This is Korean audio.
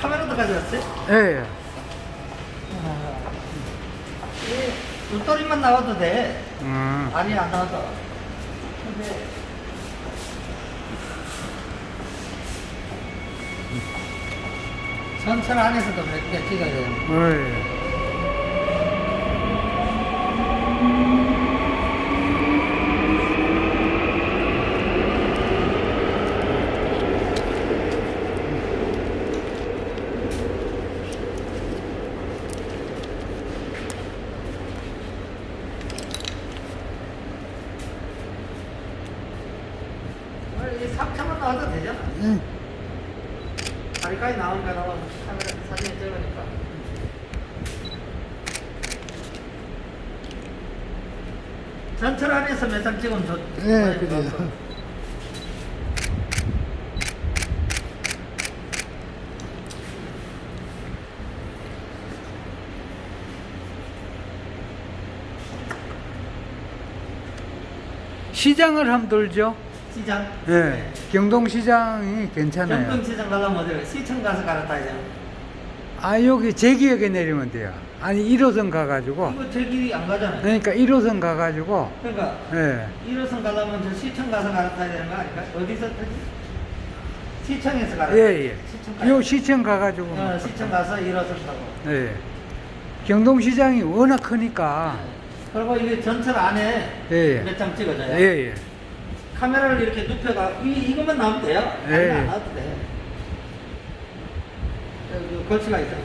카메라도 가져왔지? 예. 예. 음. 이 눈떠리만 나와도 돼. 음. 아니 안 나와도. 근데 선천 안에서도 몇 개 찍어야 돼. 예. 예. 이 삽차만 나와도 되잖아. 음. 다리까지 나오니까 나와 카메라 사진 찍으니까. 전철 안에서 몇 장 찍으면 좋. 네, 그래요. 시장을 한번 돌죠. 시장. 예. 경동시장이 괜찮아요. 경동시장 가려면 어디 시청 가서 갈아타야 돼. 아, 여기 제기역에 내리면 돼요. 아니, 1호선 가가지고. 이거 저 길이 안 가잖아요. 그러니까 1호선 가가지고, 그러니까 예. 1호선 가려면 저 시청 가서 갈아타야 되는 거 아닐까? 어디서 타지? 시청에서 갈아타. 예, 예. 시청 요 시청 가가지고. 어, 시청 가서 1호선 타고. 예. 경동시장이 워낙 크니까. 그리고 이게 전철 안에 예, 예. 몇 장 찍어줘요. 예, 예. 카메라를 이렇게 눕혀가 이 이것만 나오면 돼요. 예. 아니 안 나와도 돼. 여기 걸치가 있어.